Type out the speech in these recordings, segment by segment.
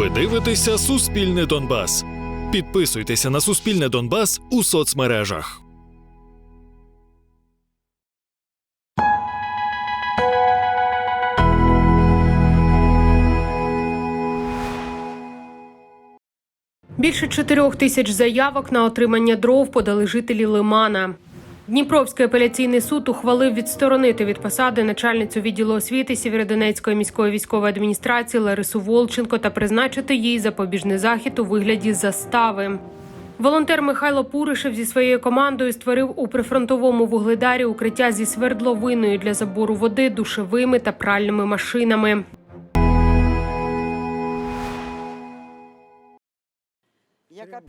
Ви дивитеся Суспільне Донбас. Підписуйтеся на Суспільне Донбас у соцмережах. Більше чотирьох тисяч заявок на отримання дров подали жителі Лимана. Дніпровський апеляційний суд ухвалив відсторонити від посади начальницю відділу освіти Сєвєродонецької міської військової адміністрації Ларису Волченко та призначити їй запобіжний захід у вигляді застави. Волонтер Михайло Пуришев зі своєю командою створив у прифронтовому вугледарі укриття зі свердловиною для забору води, душевими та пральними машинами.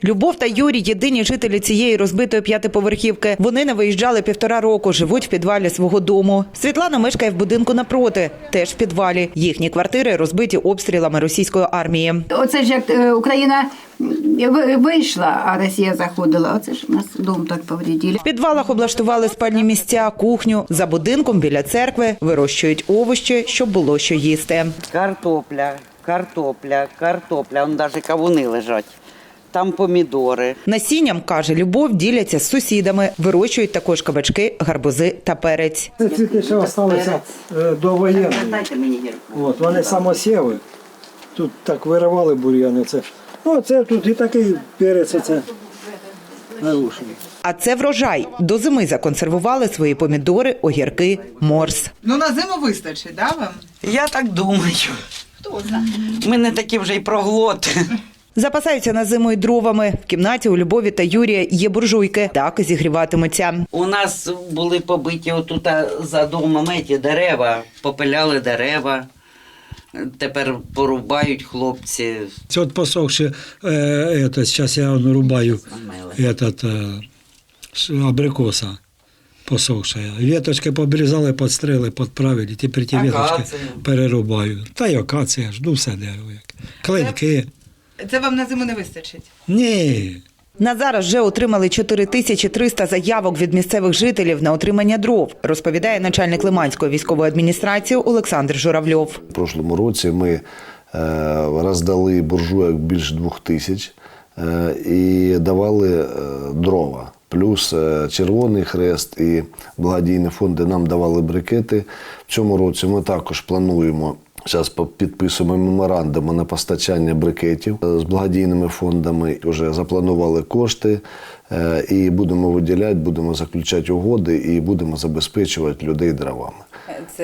Любов та Юрій єдині жителі цієї розбитої п'ятиповерхівки. Вони не виїжджали півтора року, живуть в підвалі свого дому. Світлана мешкає в будинку напроти, теж в підвалі. Їхні квартири розбиті обстрілами російської армії. Оце ж як е, Україна ви- вийшла, а Росія заходила. Оце ж у нас дом так повредили. В підвалах облаштували спальні місця, кухню. За будинком біля церкви вирощують овощі, щоб було що їсти. Картопля, картопля, картопля. Вон навіть кавуни лежать. Там помідори. Насінням каже Любов, діляться з сусідами. Вирощують також кабачки, гарбузи та перець. Це тільки що залишилися до воєнної. Дайте мені гірку. От, вони самосіви. Тут так виривали бур'яни. Це. Ну, це тут і такий перець, це нарушений. А це врожай. До зими законсервували свої помідори, огірки, морс. Ну на зиму вистачить, да, вам? Я так думаю. Хто знає? Ми не такі вже й проглоти. Запасаються на зиму й дровами. В кімнаті у Любові та Юрія є буржуйки. Так і зігріватимуться. У нас були побиті отут за домом ті дерева, попиляли дерева. Тепер порубають хлопці. Це от посохши, е, зараз я рубаю этот, е, абрикоса посохшая. Веточки пообрізали, підстрели, підправили, тепер ті веточки Акацію. перерубаю. Та й акація ж, ну все дерево. Клинки. Це вам на зиму не вистачить. Ні. На зараз вже отримали 4300 заявок від місцевих жителів на отримання дров, розповідає начальник Лиманської військової адміністрації Олександр Журавльов. У прошлому році ми е, роздали буржуйок більше двох тисяч е, і давали е, дрова. Плюс Червоний Хрест і благодійні фонди нам давали брикети. В цьому році ми також плануємо. Зараз підписуємо меморандуми на постачання брикетів е, з благодійними фондами. Вже запланували кошти і будемо виділяти, будемо заключати угоди і будемо забезпечувати людей дровами.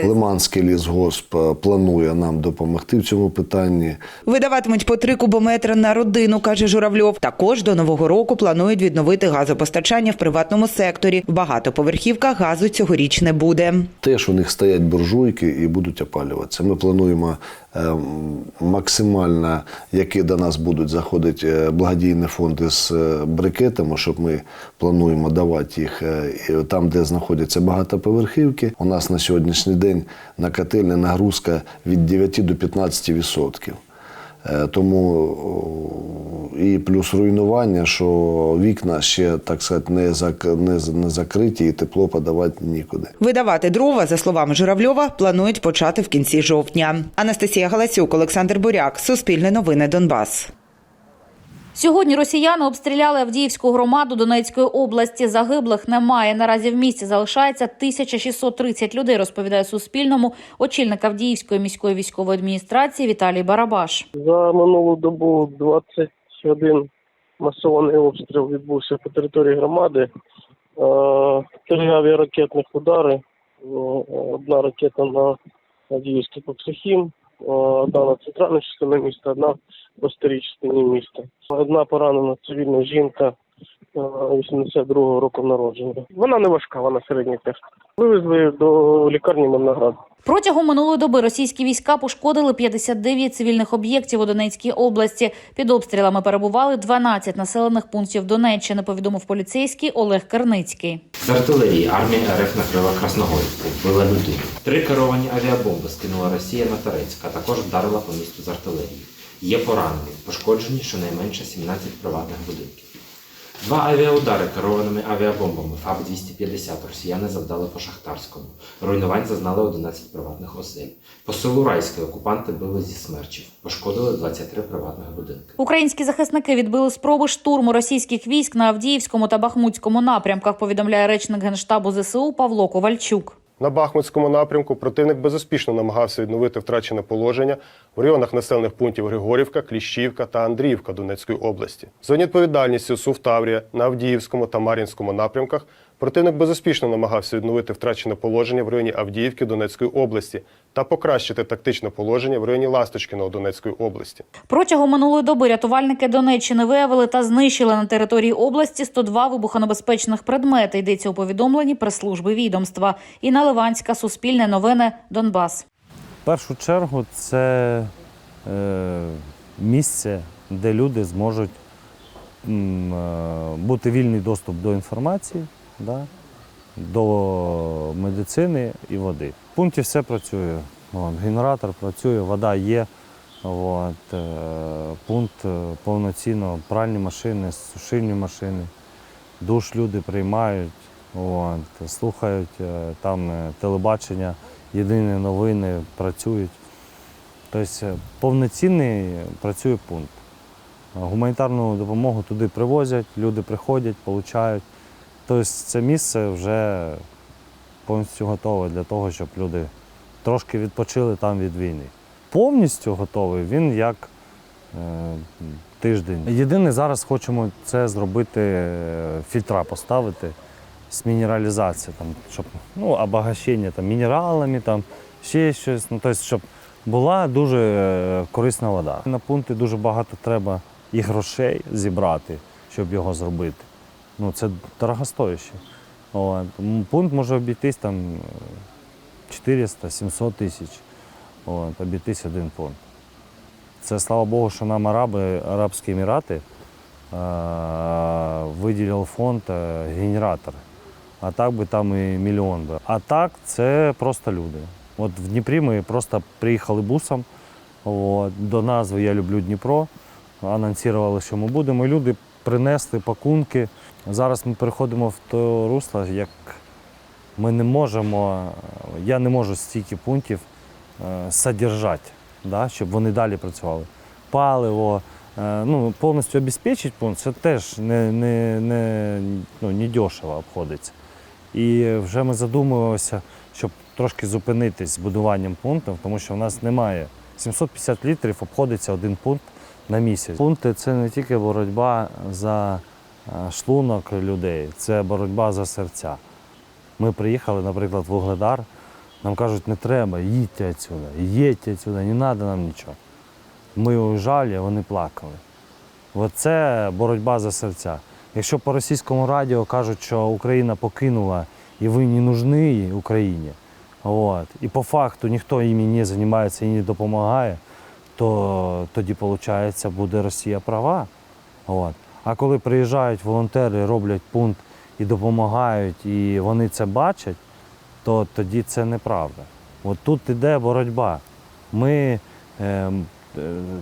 Лиманський лісгосп е, планує нам допомогти в цьому питанні. Видаватимуть по три кубометри на родину, каже Журавльов. Також до нового року планують відновити газопостачання в приватному секторі. В багатоповерхівках газу цьогоріч не буде. Теж у них стоять буржуйки і будуть опалюватися. Ми плануємо е, максимально, які до нас будуть заходити е, благодійні фонди з е, брикетами, щоб ми плануємо давати їх е, там, де знаходяться багатоповерхівки. У нас на сьогоднішній день на котельні нагрузка від 9 до 15 відсотків. Е, Тому і плюс руйнування, що вікна ще так сказати не не закриті, і тепло подавати нікуди. Видавати дрова, за словами Журавльова, планують почати в кінці жовтня. Анастасія Галасюк, Олександр Буряк, Суспільне новини Донбас. Сьогодні росіяни обстріляли Авдіївську громаду Донецької області. Загиблих немає. Наразі в місті залишається 1630 людей. Розповідає Суспільному очільник Авдіївської міської військової адміністрації Віталій Барабаш. За минулу добу 21 масований обстріл відбувся по території громади. Е, Три авіаракетних удари. Е, Одна ракета на Авдіївський Коксахім, одна на центральну частину міста, одна по старій частині міста. Одна поранена цивільна жінка 82-го року народження. Вона не важка, вона середній тест. Вивезли до лікарні Мирноград. Протягом минулої доби російські війська пошкодили 59 цивільних об'єктів у Донецькій області. Під обстрілами перебували 12 населених пунктів Донеччини. Повідомив поліцейський Олег Керницький. З артилерії армія РФ накрила Красногорівку, вбила людину. Три керовані авіабомби скинула Росія на Торецьк, а також вдарила по місту з артилерії. Є поранені, пошкоджені щонайменше 17 приватних будинків. Два авіаудари керованими авіабомбами ФАБ-250 росіяни завдали по Шахтарському. Руйнувань зазнали 11 приватних осель. По селу Райське окупанти били зі смерчів. Пошкодили 23 приватних будинки. Українські захисники відбили спроби штурму російських військ на Авдіївському та Бахмутському напрямках. Повідомляє речник генштабу ЗСУ Павло Ковальчук. На Бахмутському напрямку противник безуспішно намагався відновити втрачене положення в районах населених пунктів Григорівка, Кліщівка та Андріївка Донецької області. За відповідальністю СУВ Таврія на Авдіївському та Мар'їнському напрямках противник безуспішно намагався відновити втрачене положення в районі Авдіївки Донецької області та покращити тактичне положення в районі Ласточкіного Донецької області. Протягом минулої доби рятувальники Донеччини виявили та знищили на території області 102 вибухонебезпечних предмети. Йдеться у повідомленні прес-служби відомства. Інна Ливанська, Суспільне новини, Донбас. В першу чергу це е, місце, де люди зможуть м, е, бути вільний доступ до інформації, да, до медицини і води. В пункті все працює. От, генератор працює, вода є. От, е, пункт е, повноцінно, пральні машини, сушильні машини, душ люди приймають, от, слухають е, там телебачення, єдині новини працюють. Тобто повноцінний працює пункт. Гуманітарну допомогу туди привозять, люди приходять, получають. Тобто це місце вже повністю готове для того, щоб люди трошки відпочили там від війни. Повністю готовий він як е, тиждень. Єдине, зараз хочемо це зробити, е, фільтра поставити з мінералізації, там, щоб ну, обогащення там, мінералами, там, ще щось. Ну, тобто, щоб була дуже е, корисна вода. На пункти дуже багато треба і грошей зібрати, щоб його зробити. Ну, це дорогостояще. От. Пункт може обійтись там 400-700 тисяч. От, обійтись один пункт. Це слава Богу, що нам араби, Арабські Емірати е, виділив фонд е, генератор. А так би там і мільйон би. А так це просто люди. От в Дніпрі ми просто приїхали бусом. От, до назви Я люблю Дніпро. Анонсували, що ми будемо. І люди принесли пакунки. Зараз ми переходимо в то русло, як ми не можемо, я не можу стільки пунктів е, содержати, да, щоб вони далі працювали. Паливо, е, ну, повністю обезпечити пункт, це теж не, не, не, ну, не дешево обходиться. І вже ми задумуємося, щоб трошки зупинитись з будуванням пунктів, тому що в нас немає 750 літрів, обходиться один пункт на місяць. Пункти це не тільки боротьба за е, шлунок людей, це боротьба за серця. Ми приїхали, наприклад, в Угледар, нам кажуть, не треба, їдьте відсюди, їдьте відсюди, не треба нам нічого. Ми уїжджали, вони плакали. Оце боротьба за серця. Якщо по російському радіо кажуть, що Україна покинула і ви не нужны Україні, от, і по факту ніхто їм не займається і не допомагає, то тоді, виходить, буде Росія права. От. А коли приїжджають волонтери, роблять пункт і допомагають, і вони це бачать, то тоді це неправда. От тут іде боротьба. Ми, е, е,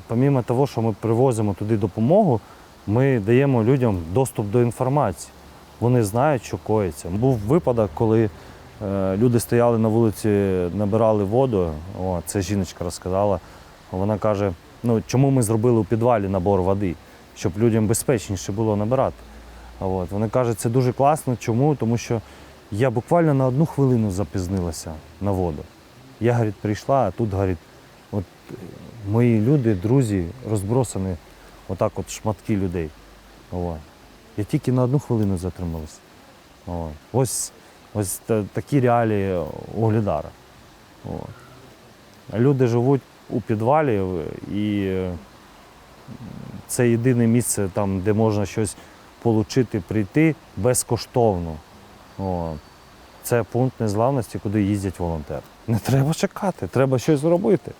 помімо того, що ми привозимо туди допомогу, ми даємо людям доступ до інформації. Вони знають, що коїться. Був випадок, коли е, люди стояли на вулиці, набирали воду. О, це жіночка розказала. Вона каже: ну чому ми зробили у підвалі набор води, щоб людям безпечніше було набирати. От. Вони кажуть, це дуже класно. Чому? Тому що я буквально на одну хвилину запізнилася на воду. Я говорить, прийшла, а тут говорить, от мої люди, друзі, розбросані, отак от шматки людей. От. Я тільки на одну хвилину затрималася. От. Ось, ось та- такі реалії Угледара. От. Люди живуть у підвалі, і е, це єдине місце, там, де можна щось отримати, прийти безкоштовно. Це пункт незламності, куди їздять волонтери. Не треба чекати, треба щось зробити.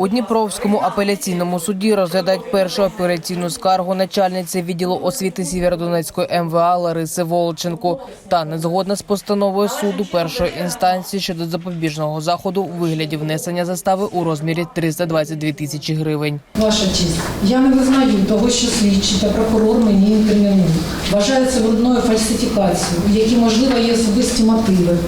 У Дніпровському апеляційному суді розглядають першу апеляційну скаргу начальниці відділу освіти Сєвєродонецької МВА Лариси Волченко та не згодна з постановою суду першої інстанції щодо запобіжного заходу у вигляді внесення застави у розмірі 322 тисячі гривень. Ваша честь, я не визнаю того, що слідчий та прокурор мені. Вважаю це брудною фальсифікацією, в якій, можливо, є особисті мотиви,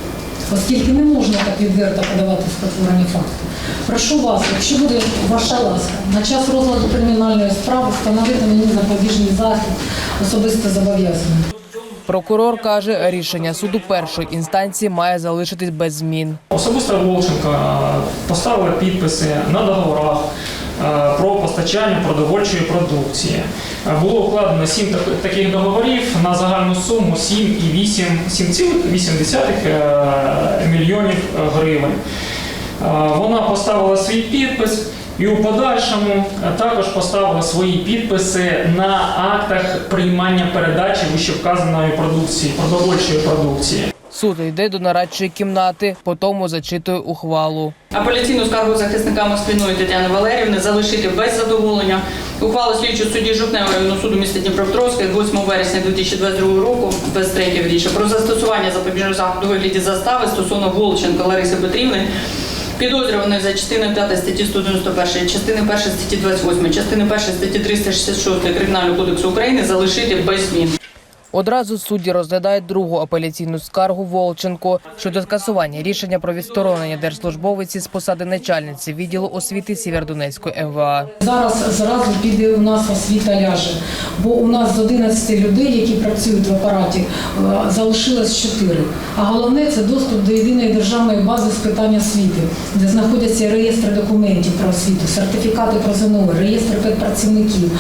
оскільки не можна так відверто подавати спотворені факти. Прошу вас, якщо буде ваша ласка, на час розгляду кримінальної справи встановити мені запобіжний захід, особисте зобов'язання. Прокурор каже, рішення суду першої інстанції має залишитись без змін. Особисто Волченко е, поставила підписи на договорах е, про постачання продовольчої продукції. Було укладено сім таких договорів на загальну суму 7,8 7,8 е, мільйонів гривень. Вона поставила свій підпис і у подальшому також поставила свої підписи на актах приймання передачі вищевказаної продукції, продовольчої продукції. Суд йде до нарадчої кімнати, потому зачитує ухвалу. Апеляційну скаргу захисника Москвіної Тетяни Валерівни залишити без задоволення. Ухвалу слідчого судді Жовтневого районного суду міста Дніпропетровська від 8 вересня 2022 року, без третього ріша, про застосування запобіжного заходу у вигляді застави стосовно Волченка Лариси Петрівни, підозрюваної за частиною 5 статті 191, частини 1 статті 28, частини 1 статті 366 Кримінального кодексу України залишити без змін. Одразу судді розглядають другу апеляційну скаргу Волченко щодо скасування рішення про відсторонення держслужбовиці з посади начальниці відділу освіти Сєвєродонецької МВА. Зараз зразу піде у нас освіта ляже, бо у нас з 11 людей, які працюють в апараті, е, залишилось 4. А головне це доступ до єдиної державної бази з питань освіти, де знаходяться реєстри документів про освіту, сертифікати про ЗНО, реєстр педпрацівників,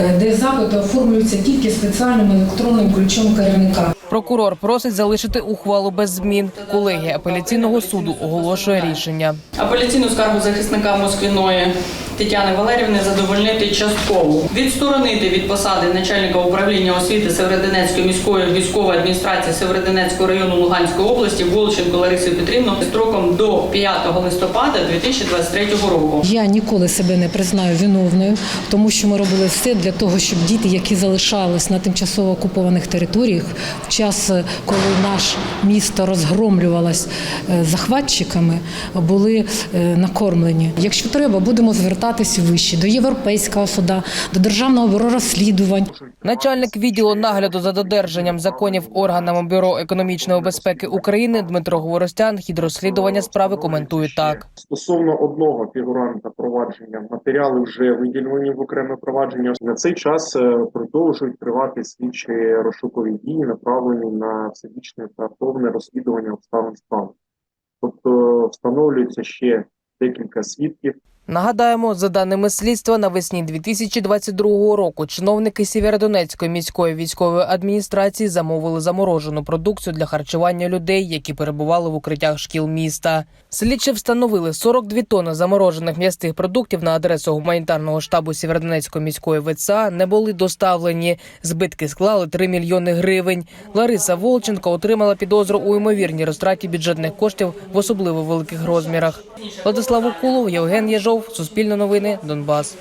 е, де запити оформлюються тільки спеціальним електронним ключом керівника. Прокурор просить залишити ухвалу без змін. Колегія апеляційного суду оголошує рішення. Апеляційну скаргу захисника Москвіної Тетяни Валерівни задовольнити частково. Відсторонити від посади начальника управління освіти Северодонецької міської військової адміністрації Северодонецького району Луганської області Волченко Ларису Петрівну строком до 5 листопада 2023 року. Я ніколи себе не признаю виновною, тому що ми робили все для того, щоб діти, які залишались на тимчасово окупованих територіях, в час, е, коли наше місто розгромлювалось е, захватчиками, були е, накормлені. Якщо треба, будемо звертатись вище до Європейського суда, до Державного бюро розслідувань. Начальник відділу нагляду за додержанням законів органами бюро економічної безпеки України Дмитро Говоростян хід розслідування справи коментує так. Стосовно одного фігуранта провадження матеріали вже виділені в окреме провадження. На цей час продовжують тривати слідчі розшукові дії, направлені на всебічне та повне розслідування обставин справи. Тобто встановлюється ще декілька свідків. Нагадаємо, за даними слідства, навесні 2022 року чиновники Сєвєродонецької міської військової адміністрації замовили заморожену продукцію для харчування людей, які перебували в укриттях шкіл міста. Слідчі встановили 42 тонни заморожених м'ясних продуктів на адресу гуманітарного штабу Сєвєродонецької міської ВЦА не були доставлені. Збитки склали 3 мільйони гривень. Лариса Волченко отримала підозру у ймовірній розтраті бюджетних коштів в особливо великих розмірах. Владислав Укулов, Євген Єжов, Суспільне новини, Донбас.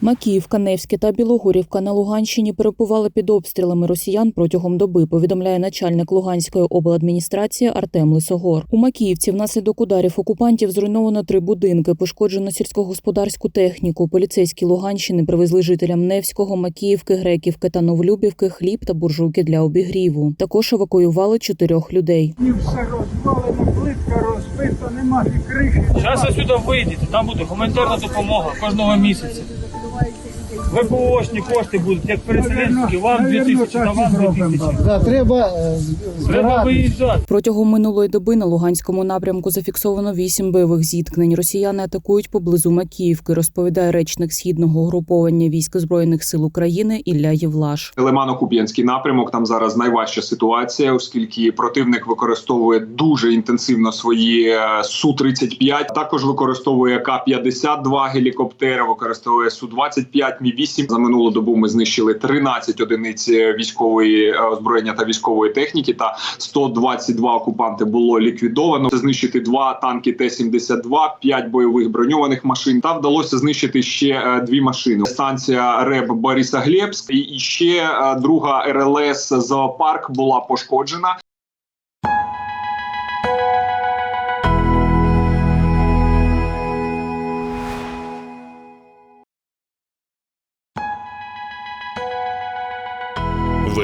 Макіївка, Невське та Білогорівка на Луганщині перебували під обстрілами росіян протягом доби. Повідомляє начальник Луганської обладміністрації Артем Лисогор. У Макіївці внаслідок ударів окупантів зруйновано три будинки, пошкоджено сільськогосподарську техніку. Поліцейські Луганщини привезли жителям Невського, Макіївки, Греківки та Новолюбівки хліб та буржуйки для обігріву. Також евакуювали чотирьох людей. Зараз сюди вийдете, там буде гуманітарна допомога кожного місяця. ВПОшні кошти будуть, як переселенські, вам 2 тисячі, на вам 2 тисячі. Треба Треба виїжджати. Протягом минулої доби на Луганському напрямку зафіксовано вісім бойових зіткнень. Росіяни атакують поблизу Макіївки, розповідає речник східного угруповання військ збройних сил України Ілля Євлаш. Лимано-Куп'янський напрямок там зараз найважча ситуація, оскільки противник використовує дуже інтенсивно свої су 35 Також використовує К-52 гелікоптери, використовує су 25 Мі 8. За минулу добу ми знищили 13 одиниць військової е, озброєння та військової техніки. Та 122 окупанти було ліквідовано. Це знищити два танки Т-72, 5 бойових броньованих машин. Та вдалося знищити ще е, дві машини. Станція РЕБ Борисоглебськ і і ще е, друга РЛС зоопарк була пошкоджена.